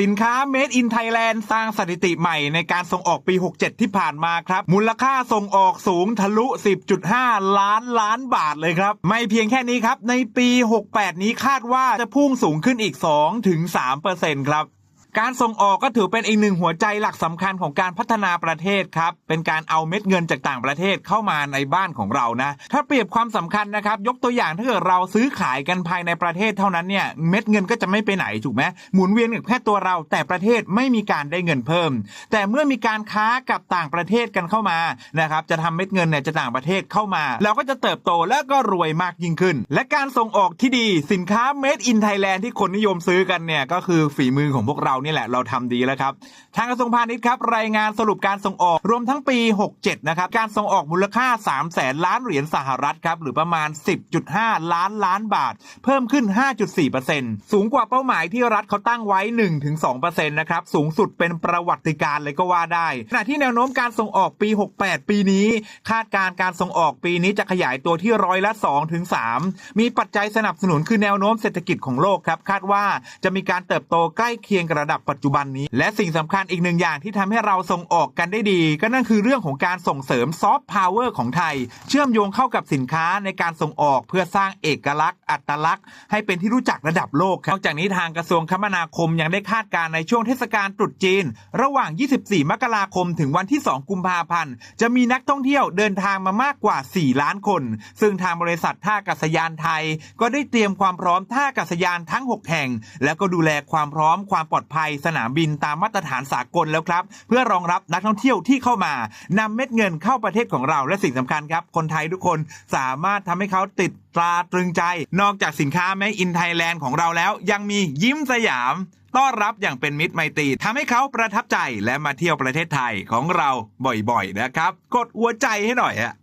สินค้า Made in Thailand สร้างสถิติใหม่ในการส่งออกปี 67 ที่ผ่านมาครับ มูลค่าส่งออกสูงทะลุ 10.5 ล้านล้านบาทเลยครับ ไม่เพียงแค่นี้ครับ ในปี 68 นี้คาดว่าจะพุ่งสูงขึ้นอีก 2-3%ครับ การส่งออกก็ถือเป็นอีกหนึ่งหัวใจหลักสำคัญของการพัฒนาประเทศครับ เป็นการเอาเม็ดเงินจากต่างประเทศเข้ามาในบ้านของเรานะ ถ้าเปรียบความสำคัญนะครับ ยกตัวอย่างถ้าเกิดเราซื้อขายกันภายในประเทศเท่านั้นเนี่ยเม็ดเงินก็จะไม่ไปไหนถูกไหมหมุนเวียนกับแค่ตัวเรา แต่ประเทศไม่มีการได้เงินเพิ่ม แต่เมื่อมีการค้ากับต่างประเทศกันเข้ามานะครับจะทำเม็ดเงินเนี่ยจะต่างประเทศเข้ามา เราก็จะเติบโตและก็รวยมากยิ่งขึ้น และการส่งออกที่ดีสินค้า Made in Thailand ที่คนนิยมซื้อกันเนี่ยก็คือฝีมือของพวกเรานี่แหละเราทำดีแล้วครับทางกระทรวงพาณิชย์ครับรายงานสรุปการส่งออกรวมทั้งปี 67 นะครับการส่งออกมูลค่า3แสนล้านเหรียญสหรัฐครับหรือประมาณ 10.5 ล้านล้านบาท เพิ่มขึ้น 5.4%สูงกว่าเป้าหมายที่รัฐเขาตั้งไว้ 1-2%นะครับสูงสุดเป็นประวัติการเลยก็ว่าได้ขณะที่แนวโน้มการส่งออกปี 68 ปีนี้ คาดการณ์การส่งออกปีนี้จะขยายตัวที่ร้อยละ2ถึง3มีปัจจัยสนับสนุนคือแนวโน้มเศรษฐกิจของโลกครับคาดว่าจะมีการเติบโตใกล้เคียงกับระดับปัจจุบันนี้ และสิ่งสำคัญอีกหนึ่งอย่างที่ทำให้เราส่งออกกันได้ดี ก็นั่นคือเรื่องของการส่งเสริมซอฟต์พาวเวอร์ของไทย เชื่อมโยงเข้ากับสินค้าในการส่งออกเพื่อสร้างเอกลักษณ์ อัตลักษณ์ ให้เป็นที่รู้จักระดับโลกครับนอกจากนี้ทางกระทรวงคมนาคมยังได้คาดการณ์ในช่วงเทศกาลตรุษจีน ระหว่าง 24 มกราคม ถึงวันที่ 2 กุมภาพันธ์ จะมีนักท่องเที่ยวเดินทางมามากกว่า 4 ล้านคน ซึ่งทางบริษัทท่าอากาศยานไทย ก็ได้เตรียมความพร้อมท่าอากาศยานทั้ง 6 แห่ง แล้วก็ดูแลความพร้อมความปลอดภัยสนามบินตามมาตรฐานสากลแล้วครับ เพื่อรองรับนักท่องเที่ยวที่เข้ามานำเม็ดเงินเข้าประเทศของเราและสิ่งสำคัญครับ คนไทยทุกคนสามารถทำให้เขาติดตราตรึงใจ นอกจากสินค้าแม d อินไทยแลนด์ของเราแล้ว ยังมียิ้มสยามต้อนรับอย่างเป็นมิตรไมตรีทำให้เขาประทับใจและมาเที่ยวประเทศไทยของเราบ่อยๆนะครับ กดหัวใจให้หน่อยอะ